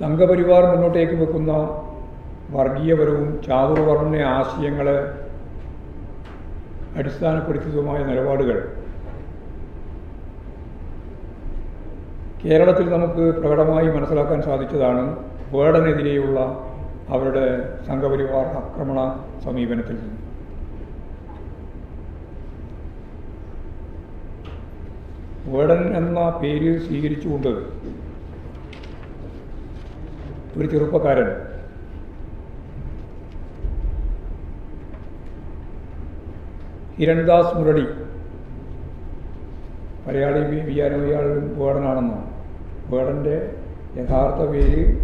സംഘപരിവാർ മുന്നോട്ടേക്ക് വെക്കുന്ന വർഗീയപരവും ചാതുർവർണ ആശയങ്ങളെ അടിസ്ഥാനപ്പെടുത്തിയതുമായ നിലപാടുകൾ. കേരളത്തിൽ നമുക്ക് പ്രകടമായി മനസ്സിലാക്കാൻ സാധിച്ചതാണ് വേടനെതിരെയുള്ള അവരുടെ സംഘപരിവാർ ആക്രമണ സമീപനത്തിൽ നിന്ന്. വേടൻ എന്ന പേര് സ്വീകരിച്ചുകൊണ്ട് ഒരു ചെറുപ്പക്കാരൻ. ഹിരൺദാസ് മുരളി. മലയാളി വി- വിചാരം ഇയാൾ വേടനാണെന്നാണ് വേടന്റെ യഥാർത്ഥ പേര്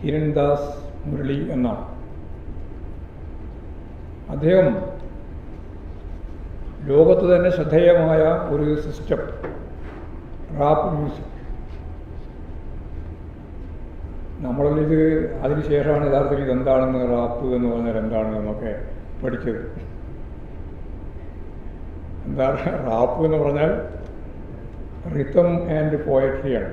ഹിരൺദാസ് മുരളി എന്നാണ്. അദ്ദേഹം ലോകത്ത് തന്നെ ശ്രദ്ധേയമായ ഒരു സിസ്റ്റം റാപ്പ് മ്യൂസിക്. നമ്മളിത് അതിനുശേഷമാണ് യഥാർത്ഥത്തിൽ ഇതെന്താണെന്ന് റാപ്പ് എന്ന് പറഞ്ഞാൽ എന്താണ് എന്നൊക്കെ പഠിച്ചത്. എന്താ റാപ്പ് എന്ന് പറഞ്ഞാൽ റിത്തം ആൻഡ് പോയട്രിയാണ്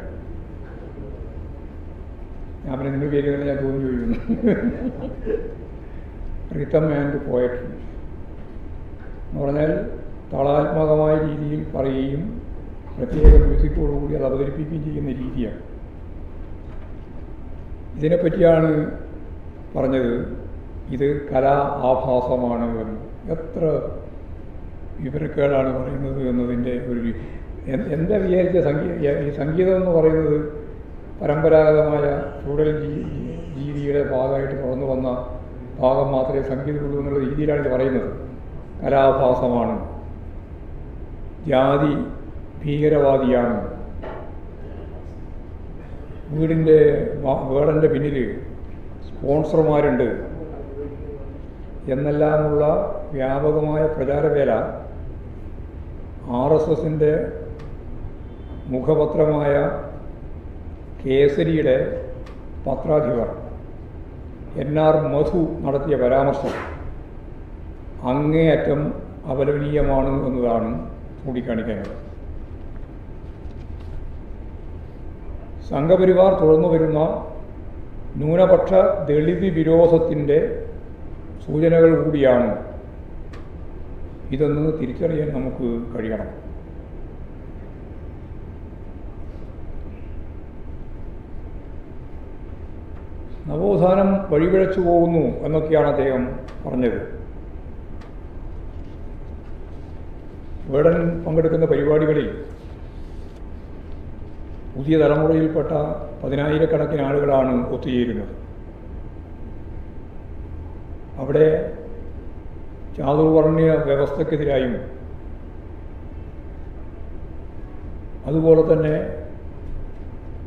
ഞാൻ പിന്നെ നിങ്ങൾ തന്നെ ഞാൻ തോന്നി ചോദിക്കുന്നു. റിത്തം ആൻഡ് പോയട്രി എന്ന് പറഞ്ഞാൽ താളാത്മകമായ രീതിയിൽ പറയുകയും പ്രത്യേക മ്യൂസിക്കോടുകൂടി അത് അവതരിപ്പിക്കുകയും ചെയ്യുന്ന രീതിയാണ്. ഇതിനെപ്പറ്റിയാണ് പറഞ്ഞത്. ഇത് കലാ ആഭാസമാണ് എന്ന്. എത്ര വിവരക്കേടാണ് പറയുന്നത് എന്നതിന്റെ ഒരു എന്റെ വിചാരിച്ച സംഗീത ഈ സംഗീതം എന്ന് പറയുന്നത് പരമ്പരാഗതമായ ഫ്യൂഡൽ രീതിയുടെ ഭാഗമായിട്ട് തുറന്നു വന്ന ഭാഗം മാത്രമേ സംഗീതമുള്ളൂ എന്നുള്ള രീതിയിലാണ് ഇത് പറയുന്നത്. കലാഭാസമാണ്. ജാതി ഭീകരവാദിയാണ്. വീടിന്റെ വേടന്റെ പിന്നിൽ സ്പോൺസർമാരുണ്ട്. എന്നെല്ലാമുള്ള വ്യാപകമായ പ്രചാരവേല ആർ എസ് എസിന്റെ മുഖപത്രമായ കേസരിയുടെ പത്രാധിപർ എൻ ആർ മധു നടത്തിയ പരാമർശം അങ്ങേയറ്റം അപലപനീയമാണ് എന്നതാണ് ചൂണ്ടിക്കാണിക്കാനുള്ളത്. സംഘപരിവാർ തുടർന്നു വരുന്ന ന്യൂനപക്ഷ ദളിത് വിരോധത്തിന്റെ സൂചനകൾ കൂടിയാണ്. ഇതെന്ന് തിരിച്ചറിയാൻ നമുക്ക് കഴിയണം. നവോത്ഥാനം വഴിപിഴച്ചു പോകുന്നു എന്നൊക്കെയാണ് അദ്ദേഹം പറഞ്ഞത്. വേടൻ പങ്കെടുക്കുന്ന പരിപാടികളിൽ പുതിയ തലമുറയിൽപ്പെട്ട പതിനായിരക്കണക്കിന് ആളുകളാണ് ഒത്തുചേരുന്നത്. അവിടെ ചാതുർവർണീയ വ്യവസ്ഥക്കെതിരായും അതുപോലെ തന്നെ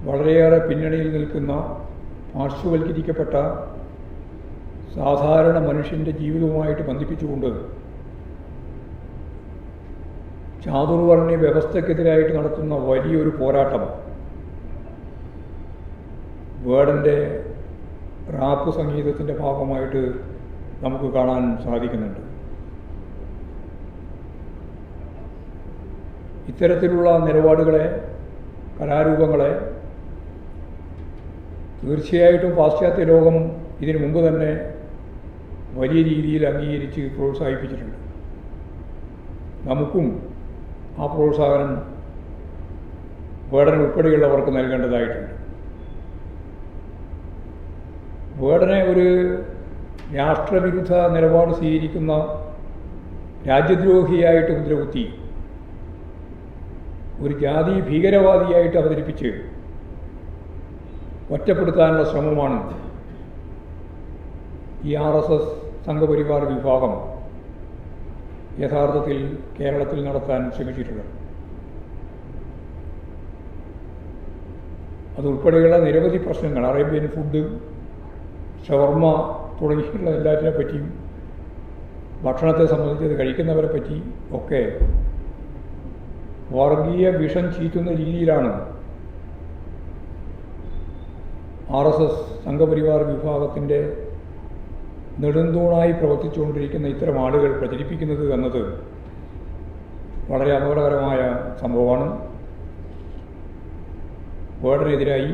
വളരെയേറെ പിന്നണിയിൽ നിൽക്കുന്ന പാർശ്വവൽക്കരിക്കപ്പെട്ട സാധാരണ മനുഷ്യന്റെ ജീവിതവുമായിട്ട് ബന്ധിപ്പിച്ചുകൊണ്ട് ചാതുർവർണീയ വ്യവസ്ഥക്കെതിരായിട്ട് നടത്തുന്ന വലിയൊരു പോരാട്ടം വേർഡന്റെ റാപ്പ് സംഗീതത്തിന്റെ ഭാഗമായിട്ട് നമുക്ക് കാണാൻ സാധിക്കുന്നുണ്ട്. ഇത്തരത്തിലുള്ള നിലപാടുകളെ കലാരൂപങ്ങളെ തീർച്ചയായിട്ടും പാശ്ചാത്യ ലോകം ഇതിനു മുമ്പ് തന്നെ വലിയ രീതിയിൽ അംഗീകരിച്ച് പ്രോത്സാഹിപ്പിച്ചിട്ടുണ്ട്. നമുക്കും ആ പ്രോത്സാഹനം വേടൻ ഉൾപ്പെടെയുള്ളവർക്ക് നൽകേണ്ടതായിട്ടുണ്ട്. വേടനെ ഒരു രാഷ്ട്രവിരുദ്ധ നിലപാട് സ്വീകരിക്കുന്ന രാജ്യദ്രോഹിയായിട്ട് മുദ്രകുത്തി ഒരു ജാതി ഭീകരവാദിയായിട്ട് അവതരിപ്പിച്ച് ഒറ്റപ്പെടുത്താനുള്ള ശ്രമമാണ് ഈ ആർ എസ് എസ് സംഘപരിവാർ വിഭാഗം യഥാർത്ഥത്തിൽ കേരളത്തിൽ നടത്താൻ ശ്രമിച്ചിട്ടുള്ളത്. അതുൾപ്പെടെയുള്ള നിരവധി പ്രശ്നങ്ങൾ അറേബ്യൻ ഫുഡ് ഷവർമ്മ തുടങ്ങിയുള്ള എല്ലാറ്റിനെ പറ്റിയും ഭക്ഷണത്തെ സംബന്ധിച്ച് അത് കഴിക്കുന്നവരെ പറ്റി ഒക്കെ വർഗീയ വിഷം ചീറ്റുന്ന രീതിയിലാണ് ആർ എസ് എസ് സംഘപരിവാർ വിഭാഗത്തിന്റെ നെടുന്തൂണായി പ്രവർത്തിച്ചുകൊണ്ടിരിക്കുന്ന ഇത്തരം ആളുകൾ പ്രചരിപ്പിക്കുന്നത് എന്നത് വളരെ അപകടകരമായ സംഭവമാണ്. വേടനെതിരായി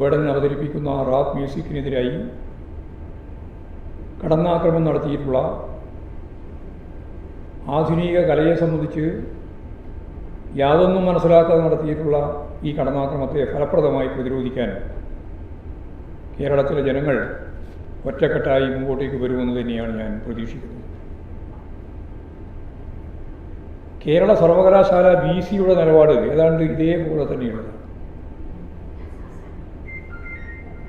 വേടൻ അവതരിപ്പിക്കുന്ന റാപ്പ് മ്യൂസിക്കിനെതിരായി കടന്നാക്രമം നടത്തിയിട്ടുള്ള ആധുനിക കലയെ സംബന്ധിച്ച് യാതൊന്നും മനസ്സിലാക്കാതെ നടത്തിയിട്ടുള്ള ഈ കടന്നാക്രമത്തെ ഫലപ്രദമായി പ്രതിരോധിക്കാൻ കേരളത്തിലെ ജനങ്ങൾ ഒറ്റക്കെട്ടായി മുമ്പോട്ടേക്ക് വരുമെന്ന് തന്നെയാണ് ഞാൻ പ്രതീക്ഷിക്കുന്നത്. കേരള സർവകലാശാല ബി സിയുടെ നിലപാട് ഏതാണ്ട് ഇതേപോലെ തന്നെയുള്ളതാണ്.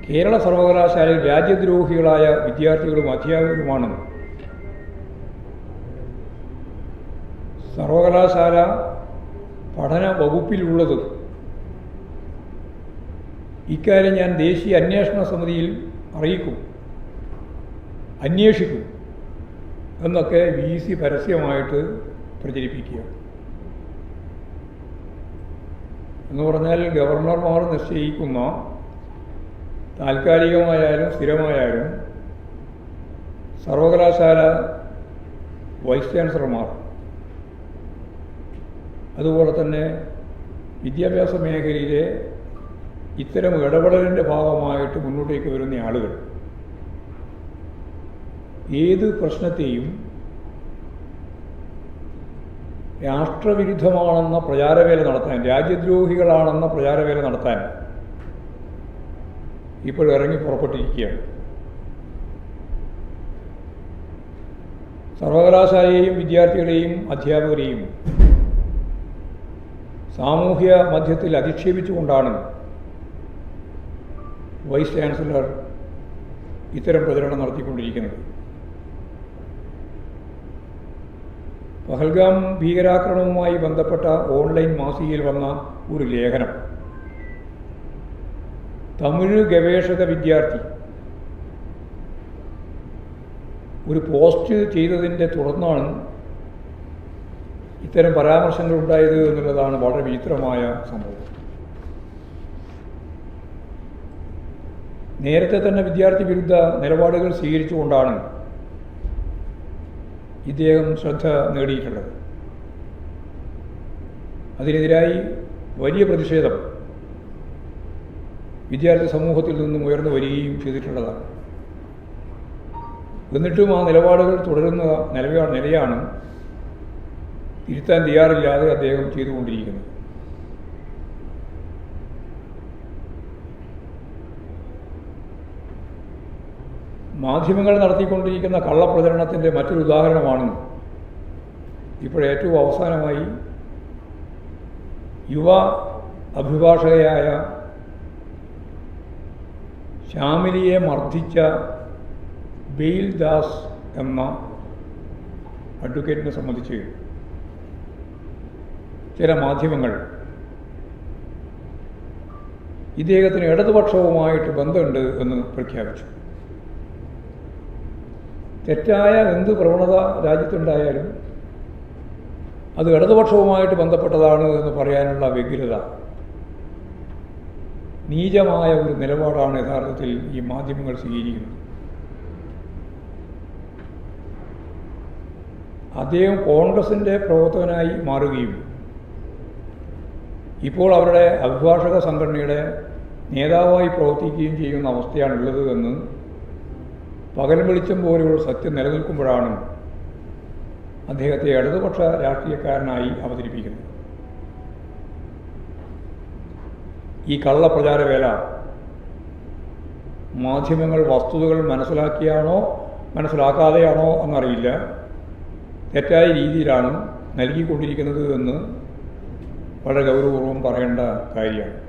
കേരള സർവകലാശാലയിൽ രാജ്യദ്രോഹികളായ വിദ്യാർത്ഥികളും അധ്യാപകരുമാണെന്ന് സർവകലാശാല പഠന വകുപ്പിലുള്ളത്. ഇക്കാര്യം ഞാൻ ദേശീയ അന്വേഷണ സമിതിയിൽ അറിയിക്കും അന്വേഷിക്കും എന്നൊക്കെ വി സി പരസ്യമായിട്ട് പ്രചരിപ്പിക്കുക. എന്ന് പറഞ്ഞാൽ ഗവർണർമാർ നിശ്ചയിക്കുന്ന താൽക്കാലികമായാലും സ്ഥിരമായാലും സർവകലാശാല വൈസ് ചാൻസലർമാർ അതുപോലെ തന്നെ വിദ്യാഭ്യാസ മേഖലയിലെ ഇത്തരം ഇടപെടലിന്റെ ഭാഗമായിട്ട് മുന്നോട്ടേക്ക് വരുന്ന ആളുകൾ. ഏത് പ്രശ്നത്തെയും രാഷ്ട്രവിരുദ്ധമാണെന്ന പ്രചാരവേല നടത്താൻ രാജ്യദ്രോഹികളാണെന്ന പ്രചാരവേല നടത്താൻ ഇപ്പോൾ ഇറങ്ങി പുറപ്പെട്ടിരിക്കുകയാണ്. സർവകലാശാലയെയും വിദ്യാർത്ഥികളെയും അധ്യാപകരെയും സാമൂഹ്യ മധ്യത്തിൽ അധിക്ഷേപിച്ചുകൊണ്ടാണ് വൈസ് ചാൻസലർ ഇത്തരം പ്രചരണം നടത്തിക്കൊണ്ടിരിക്കുന്നത്. പഹൽഗാം ഭീകരാക്രമണവുമായി ബന്ധപ്പെട്ട ഓൺലൈൻ മാസികയിൽ വന്ന ഒരു ലേഖനം. തമിഴ് ഗവേഷക വിദ്യാർത്ഥി. ഒരു പോസ്റ്റ് ചെയ്തതിന്റെ തുടർന്നാണ് ഇത്തരം പരാമർശങ്ങൾ ഉണ്ടായത് എന്നുള്ളതാണ് വളരെ വിചിത്രമായ സംഭവം. നേരത്തെ തന്നെ വിദ്യാർത്ഥി വിരുദ്ധ നിലപാടുകൾ സ്വീകരിച്ചുകൊണ്ടാണ് ഇദ്ദേഹം ശ്രദ്ധ നേടിയിട്ടുള്ളത്. അതിനെതിരായി വലിയ പ്രതിഷേധം വിദ്യാർത്ഥി സമൂഹത്തിൽ നിന്നും ഉയർന്നു വരികയും ചെയ്തിട്ടുള്ളതാണ്. എന്നിട്ടും ആ നിലപാടുകൾ തുടരുന്ന നിലവാ നിലയാണ് തിരുത്താൻ തയ്യാറില്ലാതെ അദ്ദേഹം ചെയ്തുകൊണ്ടിരിക്കുന്നത്. മാധ്യമങ്ങൾ നടത്തിക്കൊണ്ടിരിക്കുന്ന കള്ളപ്രചരണത്തിന്റെ മറ്റൊരു ഉദാഹരണമാണ് ഇപ്പോഴേറ്റവും അവസാനമായി യുവ അഭിഭാഷകയായ ശ്യാമിലിയെ മർദ്ദിച്ച ബെയിൽ ദാസ് എന്ന അഡ്വക്കേറ്റിനെ സംബന്ധിച്ച് ചില മാധ്യമങ്ങൾ ഇദ്ദേഹത്തിന് ഇടതുപക്ഷവുമായിട്ട് ബന്ധമുണ്ട് എന്ന് പ്രഖ്യാപിച്ചു. തെറ്റായ എന്ത് പ്രവണത രാജ്യത്തുണ്ടായാലും അത് ഇടതുപക്ഷവുമായിട്ട് ബന്ധപ്പെട്ടതാണ് എന്ന് പറയാനുള്ള വ്യഗ്രത നീചമായ ഒരു നിലപാടാണ് യഥാർത്ഥത്തിൽ ഈ മാധ്യമങ്ങൾ സ്വീകരിക്കുന്നത്. അദ്ദേഹം കോൺഗ്രസിന്റെ പ്രവർത്തകനായി മാറുകയും ഇപ്പോൾ അവരുടെ അഭിഭാഷക സംഘടനയുടെ നേതാവായി പ്രവർത്തിക്കുകയും ചെയ്യുന്ന അവസ്ഥയാണുള്ളത് എന്ന് പകൽ വെളിച്ചം പോലെയുള്ള സത്യം നിലനിൽക്കുമ്പോഴാണ് അദ്ദേഹത്തെ ഇടതുപക്ഷ രാഷ്ട്രീയക്കാരനായി അവതരിപ്പിക്കുന്നത്. ഈ കള്ളപ്രചാര വേല മാധ്യമങ്ങൾ വസ്തുതകൾ മനസ്സിലാക്കിയാണോ മനസ്സിലാക്കാതെയാണോ എന്നറിയില്ല. തെറ്റായ രീതിയിലാണ് നൽകിക്കൊണ്ടിരിക്കുന്നത് എന്ന് വളരെ ഗൗരവപൂർവം പറയേണ്ട കാര്യമാണ്.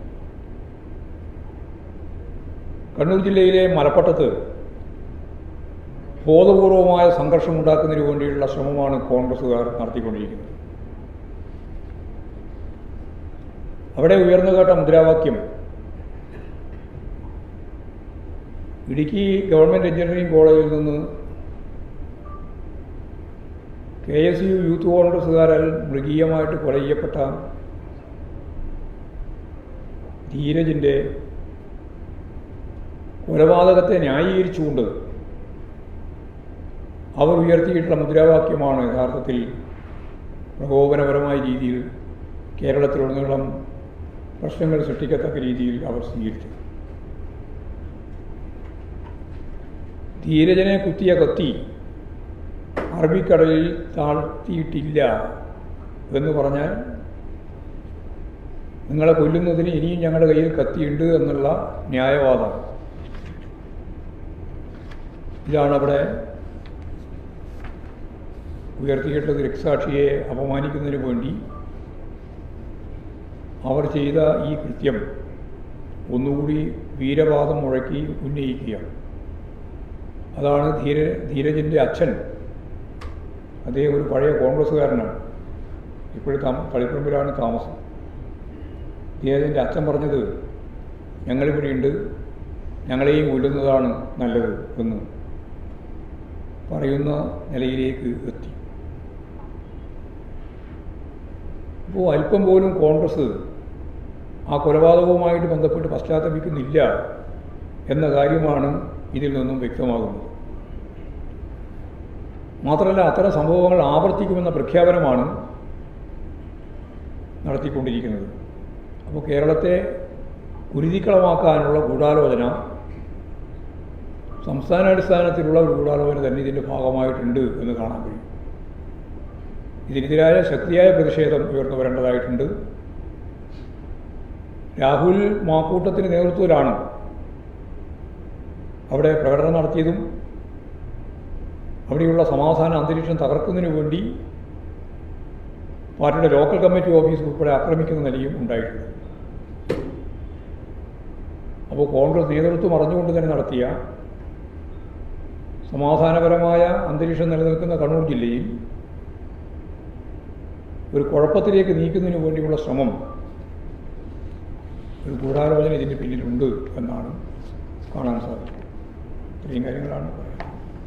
കണ്ണൂർ ജില്ലയിലെ മലപ്പട്ടത്ത് ബോധപൂർവമായ സംഘർഷമുണ്ടാക്കുന്നതിന് വേണ്ടിയുള്ള ശ്രമമാണ് കോൺഗ്രസ്സുകാർ നടത്തിക്കൊണ്ടിരിക്കുന്നത്. അവിടെ ഉയർന്നു കേട്ട മുദ്രാവാക്യം. ഇടുക്കി ഗവൺമെന്റ് എഞ്ചിനീയറിംഗ് കോളേജിൽ നിന്ന് കെ എസ് യു യൂത്ത് കോൺഗ്രസ്സുകാരാൽ മൃഗീയമായിട്ട് കൊല ചെയ്യപ്പെട്ട ധീരജിന്റെ കൊലപാതകത്തെ ന്യായീകരിച്ചുകൊണ്ട് അവർ ഉയർത്തിയിട്ടുള്ള മുദ്രാവാക്യമാണ് യഥാർത്ഥത്തിൽ പ്രകോപനപരമായ രീതിയിൽ കേരളത്തിലുടനീളം പ്രശ്നങ്ങൾ സൃഷ്ടിക്കത്തക്ക രീതിയിൽ അവർ സ്വീകരിച്ചു. ധീരജനെ കുത്തിയ കത്തി അറബിക്കടലിൽ താഴ്ത്തിയിട്ടില്ല എന്ന് പറഞ്ഞാൽ നിങ്ങളെ കൊല്ലുന്നതിന് ഇനിയും ഞങ്ങളുടെ കയ്യിൽ കത്തിയുണ്ട് എന്നുള്ള ന്യായവാദം. ഇതാണ് അവിടെ ഉയർത്തിയിട്ടത് രക്സാക്ഷിയെ അപമാനിക്കുന്നതിന് വേണ്ടി അവർ ചെയ്ത ഈ കൃത്യം ഒന്നുകൂടി വീരവാദം മുഴക്കി ഉന്നയിക്കുക അതാണ് ധീര ധീരജിന്റെ അച്ഛൻ. അദ്ദേഹം ഒരു പഴയ കോൺഗ്രസ്സുകാരനാണ്. ഇപ്പോഴും താമ തളിപ്പറമ്പിലാണ് താമസം. ധീരജിന്റെ അച്ഛൻ പറഞ്ഞത് ഞങ്ങളിവിടെയുണ്ട് ഞങ്ങളെയും കൊല്ലുന്നതാണ് നല്ലത് എന്ന് പറയുന്ന നിലയിലേക്ക് എത്തി. അപ്പോൾ അല്പം പോലും കോൺഗ്രസ് ആ കൊലപാതകവുമായിട്ട് ബന്ധപ്പെട്ട് പശ്ചാത്തപിക്കുന്നില്ല എന്ന കാര്യമാണ് ഇതിൽ നിന്നും വ്യക്തമാകുന്നത്. മാത്രമല്ല അത്തരം സംഭവങ്ങൾ ആവർത്തിക്കുമെന്ന പ്രഖ്യാപനമാണ് നടത്തിക്കൊണ്ടിരിക്കുന്നത്. അപ്പോൾ കേരളത്തെ കുരുതിക്കളമാക്കാനുള്ള ഗൂഢാലോചന സംസ്ഥാനാടിസ്ഥാനത്തിലുള്ള ഒരു ഗൂഢാലോചന തന്നെ ഇതിന്റെ ഭാഗമായിട്ടുണ്ട് എന്ന് കാണാൻ കഴിയും. ഇതിനെതിരായ ശക്തിയായ പ്രതിഷേധം ഉയർന്നു വരേണ്ടതായിട്ടുണ്ട്. രാഹുൽ മാക്കൂട്ടത്തിന് നേതൃത്വത്തിലാണ്. അവിടെ പ്രകടനം നടത്തിയതും അവിടെയുള്ള സമാധാന അന്തരീക്ഷം തകർക്കുന്നതിനു വേണ്ടി പാർട്ടിയുടെ ലോക്കൽ കമ്മിറ്റി ഓഫീസ് ഉൾപ്പെടെ ആക്രമിക്കുന്ന നിലയും ഉണ്ടായിട്ടുണ്ട്. അപ്പോൾ കോൺഗ്രസ് നേതൃത്വം അറിഞ്ഞുകൊണ്ട് തന്നെ നടത്തിയ സമാധാനപരമായ അന്തരീക്ഷം നിലനിൽക്കുന്ന കണ്ണൂർ ജില്ലയിൽ ഒരു കുഴപ്പത്തിലേക്ക് നീക്കുന്നതിന് വേണ്ടിയുള്ള ശ്രമം ഒരു ഗൂഢാലോചന ഇതിന്റെ പിന്നിലുണ്ട് എന്നാണ് കാണാൻ സാധിക്കുന്നത്. ഇത്രയും കാര്യങ്ങളാണ്